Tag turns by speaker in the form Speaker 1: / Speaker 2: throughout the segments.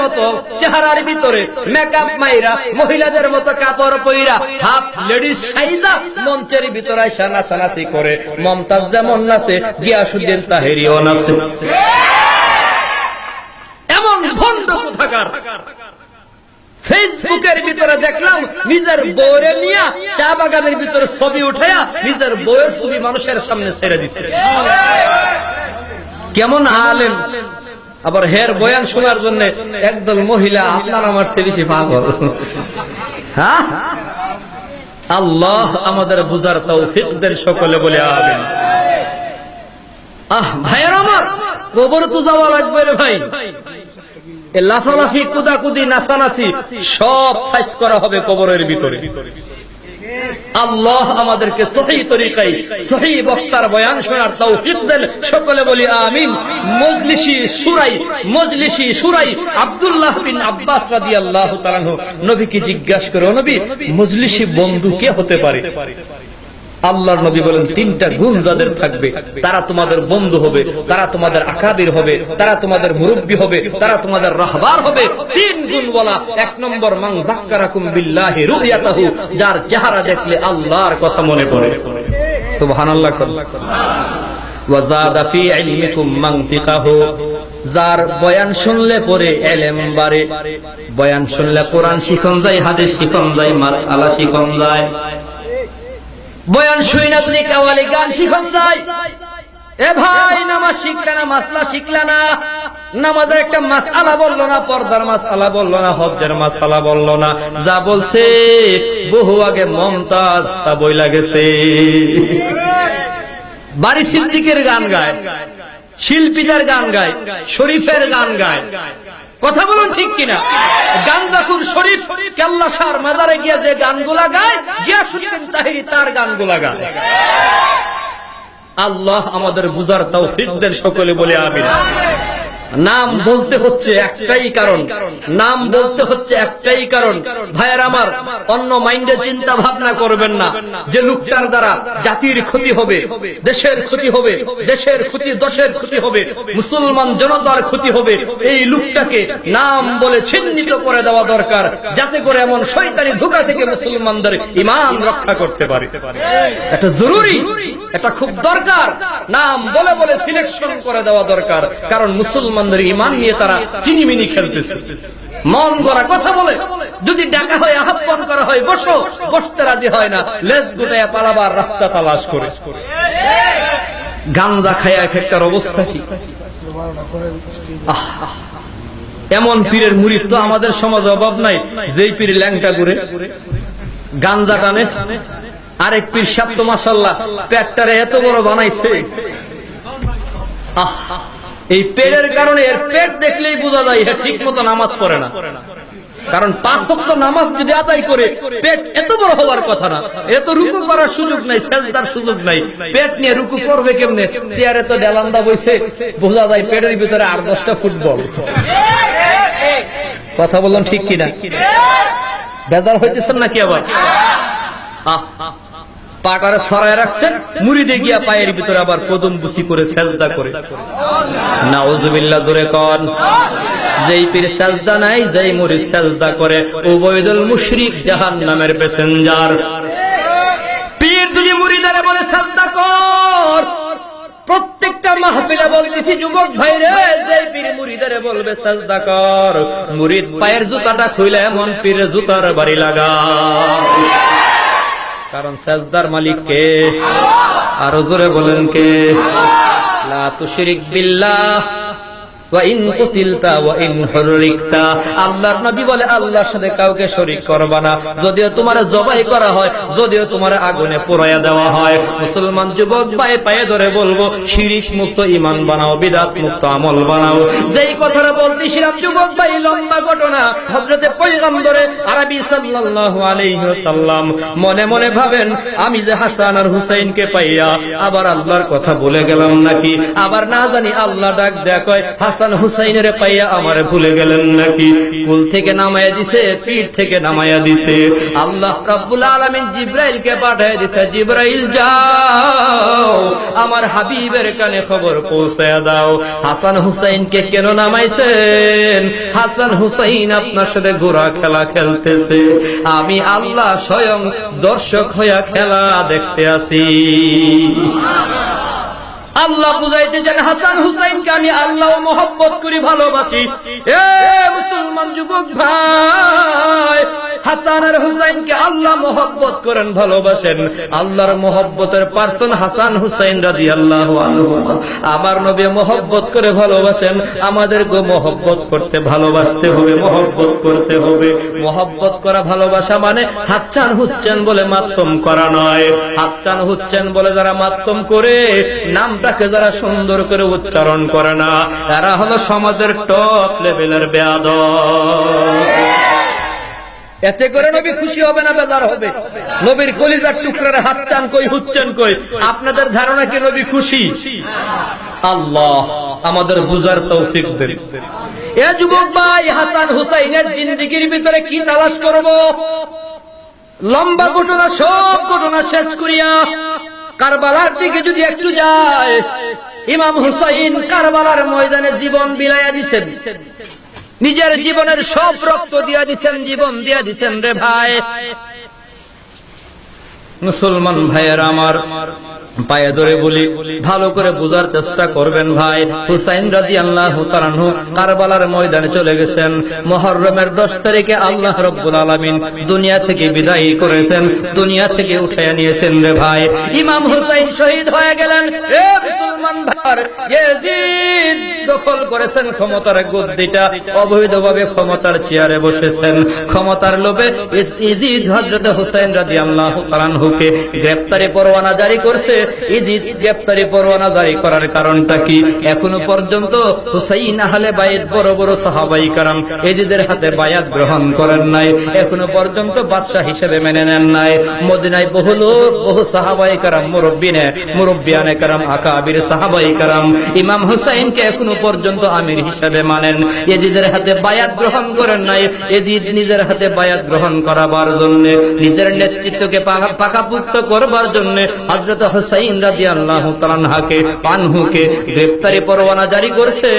Speaker 1: মতো, চেহারার ভিতরে মেকআপ মাইরা, মহিলাদের মতো কাপড় পইরা হাফ লেডিস সাইজা মঞ্চের ভিতরে আইসা নাচানাচি করে। মমতাজ যেমন নাচে, গিয়াসুদ্দিন তাহেরিও নাচে। এমন ভণ্ড কোথাকার? ফেসবুকের ভিতরে দেখলাম, নিজের বউরে নিয়ে চা বাগানের ভিতরে ছবি উঠাইয়া নিজের বউয়ের ছবি মানুষের সামনে ছেড়ে দিচ্ছে কেমন আলেম? আবার হের বয়ান শোনার জন্য একদল মহিলা, আপনার আমার চেয়ে বেশি পাগল। হ্যাঁ? আল্লাহ আমাদের বুঝার তৌফিক দেন সকলে বলে আমিন। আহ, ভাইয়ের আমার, কবর তো যাওয়া লাগবে রে ভাই। লাফালাফি, কুদাকুদি, নাচানাচি, সব সাইজ করা হবে কবরের ভিতরে। আল্লাহ আমাদেরকে সহি তরিকায়, সহি বক্তার বয়ান শোনার তৌফিক দেন। সকলে বলি আমিন। মজলিসি সুরাই মজলিসি সুরাই আব্দুল্লাহ বিন আব্বাস রাদিয়াল্লাহু তাআলা নবীকে জিজ্ঞাসা করে, নবী, মজলিসি বন্ধু কে হতে পারে? আল্লাহর নবী বলেন, তিনটা গুণ যাদের থাকবে, তারা তোমাদের বন্ধু হবে, তারা তোমাদের আকাবির হবে, তারা তোমাদের মুরব্বী হবে, তারা তোমাদের রাহবার হবে। তিন গুণ বলা এক নম্বর, মান যাক্কারাকুম বিল্লাহি রুয়াতাহু, যার চেহারা দেখলে আল্লাহর কথা মনে পড়ে। সুবহানাল্লাহ ওয়া যাদা ফি ইলমিকুম মানতিকাহু, যার বয়ান শুনলে পরে এলেম বয়ান শুনলে কোরআন শিখন যায়, হাদিস শিখন যায়, মাসআলা শিখন যায়। বয়ান শুই না যদি কাওয়ালি গান শিখন যায় এ ভাই, নামাজ শিখলে না, মাসলা শিখলে না। নামাজের একটা মাসআলা বলল না, পর্দার মাসআলা বলল না, হজ্জের মাসআলা বলল না। যা বলছে, বহু আগে মমতাজ তা বই লাগেছে বাড়ি সিদ্দিকের গান গায়, শিল্পীদের গান গায়, শরীফের গান গায়। কথা বলুন ঠিক কিনা? গাঞ্জাকুর শরীফ কেল্লা সার মাজারে গিয়া যে গানগুলা গায়, গিয়াসুদ্দিন তাহিরি তার গানগুলা গায়। আল্লাহ আমাদের বুঝার তাও ফিরদের সকলে বলে আমিন। নাম বলতে হচ্ছে একটাই কারণ। নাম বলতে হচ্ছে একটাই কারণ। ভাইয়ের আমার, অন্য মাইন্ডে চিন্তা ভাবনা করবেন না যে লোকটার দ্বারা জাতির ক্ষতি হবে, দেশের ক্ষতি হবে, দেশের ক্ষতি, দশের ক্ষতি হবে, মুসলমান জনতার ক্ষতি হবে। এই লোকটাকে নাম বলে চিহ্নিত করে দেওয়া দরকার, যাতে করে এমন শয়তানি ধোকা থেকে মুসলমানদের ইমান রক্ষা করতে পারে। এটা জরুরি, এটা খুব দরকার। নাম বলে বলে সিলেকশন করে দেওয়া দরকার। কারণ মুসলমানদের ইমান নিয়ে তারা চিনিমিনি খেলতেছে। মন গড়া কথা বলে। যদি ডাকা হয় আহ্বান করা হয়, বসো। বসতে রাজি হয় না। লেজ গুটাইয়া পালাবার রাস্তা তালাশ করে। গাঞ্জা খায়া এক একটার অবস্থা কি। এমন পীরের মুরিদ তো আমাদের সমাজে অভাব নাই। যেই পীর ল্যাংটা ঘুরে গাঞ্জা টানে। আরেক পীর সাপ তো মাসাল্লাহ পেটটারে এত বড় বানাইছে। আহ, এই পেটের কারণে এর পেট দেখলেই বোঝা যায় হ্যাঁ ঠিক মতো নামাজ পড়ে না। কারণ পাঁচ সপ্তাহ নামাজ যদি আদায় করে পেট এত বড় হওয়ার কথা না। এত রুকু করার সুযোগ নাই সেজদার সুযোগ নাই। পেট নিয়ে রুকু করবে কেমনে? চেয়ারে তো ডেলান্দা বইছে বোঝা যায় পেটের ভিতরে আট দশটা ফুটবল। কথা বললাম ঠিক কিনা? বেজার হইতেছেন নাকি আবার? আহ, পাটারে সরায় রাখছেন, মুড়িদে গিয়া পায়ের ভিতরে আবার কদম বুসি করে সেজদা করে। নাউজুবিল্লাহ, জোরে কন। যেই পীর সেজদা নাই, যেই মুরিদ সেজদা করে উবৈদুল মুশরিক প্যাসেঞ্জার। পীর যদি বলে সেজদা কর, প্রত্যেকটা মাহফিলে বলতেছি, যুবক ভাই রে যে পীর মুরিদারে বলবে কর পায়ের জুতাটা খুইলে এমন পীরের জুতার বাড়ি লাগা। কারণ সাজদার মালিক কে আরও জোরে বলেন কে? লা তুশরিক বিল্লাহ। আল্লাহর নবী বলে, আল্লাহর সাথে কাউকে না। যদিও জবাই করা হয়, যদিও আগুনে দেওয়া হয়। মুসলমান যুবক পায়ে ধরে বলব, শিরিক মুক্ত বানাও, বিদাত মুক্ত আমল বানাও। যেই কথাটা যুবক ভাই, লম্বা ঘটনা। আরবি সাল্লাল্লাহু আলাইহি ওয়াসাল্লাম মনে মনে ভাবেন, আমি যে হাসান আর হুসাইনকে পাইয়া আবার আল্লাহর কথা বলে গেলাম নাকি? আবার না জানি আল্লাহ ডাক দেয়া কয় হাসান হুসাইনের পাইয়া আমারে ভুলে গেলেন নাকি? কুল থেকে নামায়া দিছে পিঠ থেকে নামায়া দিছে। আল্লাহ রাব্বুল আলামিন জিব্রাইলকে পাঠায় দিছে, জিব্রাইল যাও, আমার হাবিবের কানে খবর পৌঁছায়া দাও। হাসান হুসাইনকে কেন নামাইছেন? হাসান হুসাইন আপনার সাথে ঘোড়া খেলা খেলতেছে। আমি আল্লাহ স্বয়ং দর্শক হইয়া খেলা দেখতে আসি আল্লাহ বুঝাইতে চান হাসান হুসাইনকে আমি আল্লাহ মোহব্বত করি ভালোবাসি। এ মুসলমান যুবক ভাই হাসান আর হুসাইনকে আল্লাহ মোহব্বত করেন, ভালোবাসেন। আল্লাহর মোহব্বতের পার্সন হাসান হুসাইন রাদি আল্লাহ আমার নবী মোহব্বত করে ভালোবাসেন। আমাদের গো মোহব্বত করতে ভালোবাসতে হবে, মোহব্বত করতে হবে। মোহব্বত করা ভালোবাসা মানে হাতচান হুচ্ছেন বলে মাত্তম করা নয়। হাতচান হুচ্ছেন বলে যারা মাত্তম করে, নামটাকে যারা সুন্দর করে উচ্চারণ করে না। এরা হলো সমাজের টপ লেভেলের বেয়াদ এতে করে নবী খুশি হবে না বেজার হবে। নবীর কলিজার টুকরার হাত চান কই হুচ্ছেন কই? আপনাদের ধারণা কি নবী খুশি? আল্লাহ আমাদের বুঝার তৌফিক দেন। এ যুবক ভাই হাসান হুসাইনের জিন্দিগির ভিতরে কি তালাশ করব? লম্বা ঘটনা সব ঘটনা শেষ করিয়া কারবালার দিকে যদি একটু যায় ইমাম হুসাইন কারবালার ময়দানে জীবন বিলাইয়া দিছেন। নিজের জীবনের সব রক্ত দিয়া দিচ্ছেন জীবন দিয়া দিচ্ছেন রে ভাই। মুসলমান ভাইয়ের আমার পায়ে ধরে বলি, ভালো করে বোঝার চেষ্টা করবেন ভাই। হুসাইন রাজি আল্লাহ কারবালার ময়দানে চলে গেছেন। মহররমের দশ তারিখে আল্লাহ রব্বুল আলমিন দুনিয়া থেকে বিদায় করেছেন। দুনিয়া থেকে উঠাইয়া নিয়েছেন রে ভাই। ইমাম হুসাইন শহীদ হয়ে গেলেন। এ মুসলমান দখল করেছেন ক্ষমতার গদ্দিটা। অবৈধভাবে ক্ষমতার চেয়ারে বসেছেন। ক্ষমতার লোভে ইজিদ হুসাইন রাদিয়াল্লাহু তাআলাহুকে গ্রেফতারি পরোয়ানা জারি করছে। ইজিদ গ্রেফতারি পরোয়ানা জারি করার কারণটা কি? এখনও পর্যন্ত হুসাইন আহলে বাইত বড় বড় সাহাবাই কারাম ইজিদের হাতে বায়াত গ্রহণ করেন নাই। এখনও পর্যন্ত বাদশাহ হিসেবে মেনে নেন নাই। মদিনায় বহু লোক, বহু সাহাবাই কারাম, মুরব্বিনে, মুরব্বিয়ানে কারাম, আকাবির সাহাবাই কারাম। ইমাম হুসাইনকে এখনও পর্যন্ত আমির হিসেবে মানেন। এজিদের হাতে বায়াত গ্রহণ করেন নাই। এজিদ নিজের হাতে বায়াত গ্রহণ করাবার জন্য, নিজের নেতৃত্বকে পাকা- পাকাপুক্ত করবার জন্য হযরত হুসাইন রাদিয়াল্লাহু তাআলাকে পানহুকে গ্রেফতারি পরোয়ানা জারি করছে।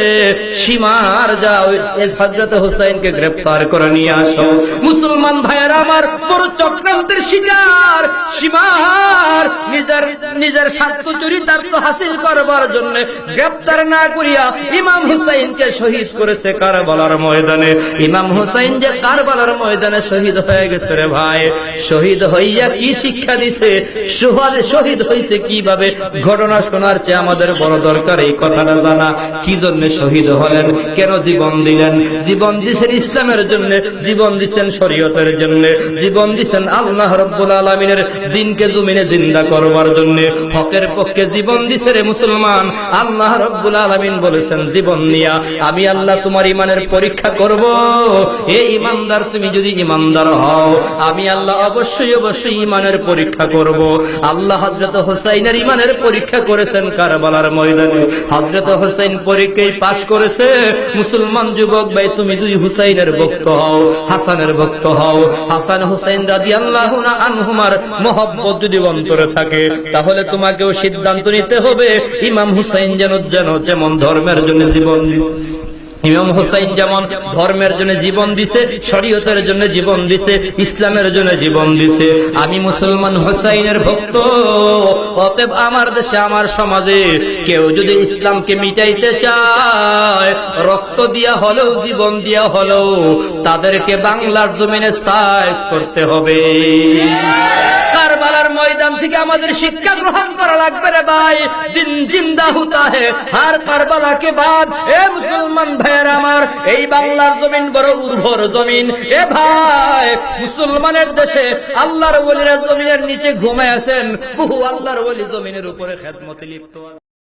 Speaker 1: সীমার যাও এ হযরত হুসাইনকে গ্রেফতার করে নিয়ে আসো। মুসলমান আমার বড় চক্রান্তের শিকার, সীমার নিজের নিজের স্বার্থ চরিতার্থ হাসিল করবার জন্য গ্রেফতার না করিয়া ইমাম হুসাইনকে শহীদ করেছে কারবালার ময়দানে। ইমাম হুসাইন যে কারবালার ময়দানে শহীদ হয়ে গেছে রে ভাই, শহীদ হইয়া কি শিক্ষা দিছে? শহীদ হইছে কীভাবে ঘটনা শোনার চেয়ে আমাদের বড় দরকার? এই কথাটা জানা। কি জন্য শহীদ হলেন? কেন জীবন দিলেন? জীবন দিছেন ইসলামের জন্য, জীবন দিছেন শরীয়তের জন্য, জীবন দিছেন আল্লাহ রব্বুল আলমিনের দিনকে জমিনে জিন্দা করবার জন্য। হকের পক্ষে জীবন দিছে রে মুসলমান। আল্লাহ রব্বুল আলমিন বলেছেন, জীবন নিয়া। আমি আল্লাহ তোমার ইমানের পরীক্ষা করব। এ ইমানদার তুমি যদি ইমানদার হও, আমি আল্লাহ অবশ্যই অবশ্যই ইমানের পরীক্ষা করব। আল্লাহ হজরত হোসাইনের ইমানের পরীক্ষা করেছেন কারবালার ময়দানে। হজরত হোসাইন পরীক্ষায় পাশ করেছে, মুসলমান যুবক, ভাই, তুমি যদি হুসাইনের ভক্ত হও, হাসানের ভক্ত হও। হাসান হুসাইন রাজি আল্লাহ আনহুমার মহব্বত যদি অন্তরে থাকে, তাহলে তোমাকেও সিদ্ধান্ত নিতে হবে, ইমাম হুসাইন যেন যেন, যেমন ধর্মের জন্য জীবন দিছে। ইমাম হুসাইন যেমন ধর্মের জন্য জীবন দিছে, শরীয়তের জন্য জীবন দিছে, ইসলামের জন্য জীবন দিছে। আমি মুসলমান হুসাইনের ভক্ত, অতএব আমার দেশে, আমার সমাজে কেউ যদি ইসলামকে মিটাইতে চায়, রক্ত দিয়া হলেও, জীবন দিয়া হলেও তাদেরকে বাংলার জমিনে সাইজ করতে হবে। কারবালার ময়দান থেকে আমাদের শিক্ষা গ্রহণ করা লাগবে রে ভাই। দিন জিন্দা হুতা হে। হার কারবালা কে বাদ। এ মুসলমান ভাইয়ের আমার, এই বাংলার জমিন বড় উর্বর জমিন। এ ভাই, মুসলমানের দেশে আল্লাহর ওলিরা জমিনের নিচে ঘুমায় আছেন। বহু আল্লাহর ওলি জমিনের উপরে খেদমতে লিপ্ত আছে